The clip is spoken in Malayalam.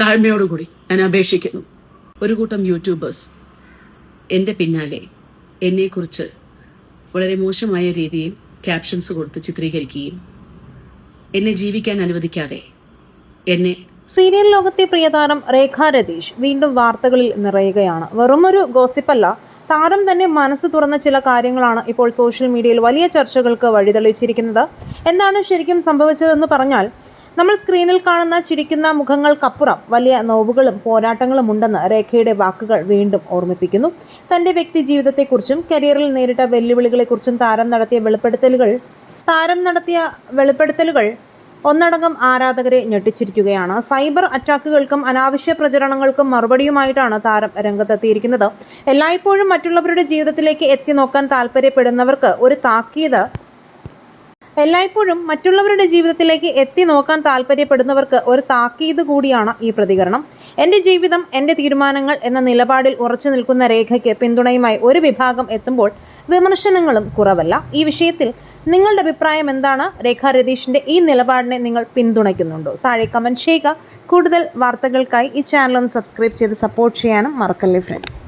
താഴ്മയോടുകൂടി ഞാൻ അപേക്ഷിക്കുന്നു. ഒരു കൂട്ടം യൂട്യൂബേഴ്സ് എന്റെ പിന്നാലെ എന്നെക്കുറിച്ച് വളരെ മോശമായ രീതിയിൽ ക്യാപ്ഷൻസ് കൊടുത്ത് ചിത്രീകരിക്കുകയും എന്നെ ജീവിക്കാൻ അനുവദിക്കാതെ എന്നെ സീരിയൽ ലോകത്തെ പ്രിയതാരം രേഖ രതീഷ് വീണ്ടും വാർത്തകളിൽ നിറയുകയാണ്. വെറുമൊരു ഗോസിപ്പല്ല താരം തന്നെ മനസ്സ് തുറന്ന ചില കാര്യങ്ങളാണ് ഇപ്പോൾ സോഷ്യൽ മീഡിയയിൽ വലിയ ചർച്ചകൾക്ക് വഴിതെളിച്ചിരിക്കുന്നത്. എന്താണ് ശരിക്കും സംഭവിച്ചതെന്ന് പറഞ്ഞാൽ നമ്മൾ സ്ക്രീനിൽ കാണുന്ന ചിരിക്കുന്ന മുഖങ്ങൾക്കപ്പുറം വലിയ നോവുകളും പോരാട്ടങ്ങളും ഉണ്ടെന്ന് രേഖയുടെ വാക്കുകൾ വീണ്ടും ഓർമ്മിപ്പിക്കുന്നു. തന്റെ വ്യക്തി ജീവിതത്തെക്കുറിച്ചും കരിയറിൽ നേരിട്ട വെല്ലുവിളികളെക്കുറിച്ചും താരം നടത്തിയ വെളിപ്പെടുത്തലുകൾ താരം നടത്തിയ വെളിപ്പെടുത്തലുകൾ ഒന്നടങ്കം ആരാധകരെ ഞെട്ടിച്ചിരിക്കുകയാണ്. സൈബർ അറ്റാക്കുകൾക്കും അനാവശ്യ പ്രചരണങ്ങൾക്കും മറുപടിയുമായിട്ടാണ് താരം രംഗത്തെത്തിയിരിക്കുന്നത്. എല്ലായ്പ്പോഴും മറ്റുള്ളവരുടെ ജീവിതത്തിലേക്ക് എത്തി നോക്കാൻ താല്പര്യപ്പെടുന്നവർക്ക് ഒരു താക്കീത് എല്ലായ്പ്പോഴും മറ്റുള്ളവരുടെ ജീവിതത്തിലേക്ക് എത്തി നോക്കാൻ താല്പര്യപ്പെടുന്നവർക്ക് ഒരു താക്കീത് കൂടിയാണ് ഈ പ്രതികരണം. എന്റെ ജീവിതം എന്റെ തീരുമാനങ്ങൾ എന്ന നിലപാടിൽ ഉറച്ചു നിൽക്കുന്ന രേഖയ്ക്ക് പിന്തുണയുമായി ഒരു വിഭാഗം എത്തുമ്പോൾ വിമർശനങ്ങളും കുറവല്ല. ഈ വിഷയത്തിൽ നിങ്ങളുടെ അഭിപ്രായം എന്താണ്? രേഖ രതീഷിന്റെ ഈ നിലപാടിനെ നിങ്ങൾ പിന്തുണയ്ക്കുന്നുണ്ടോ? താഴെ കമന്റ് ചെയ്യുക. കൂടുതൽ വാർത്തകൾക്കായി ഈ ചാനൽ ഒന്ന് സബ്സ്ക്രൈബ് ചെയ്ത് സപ്പോർട്ട് ചെയ്യാനും മറക്കല്ലേ ഫ്രണ്ട്സ്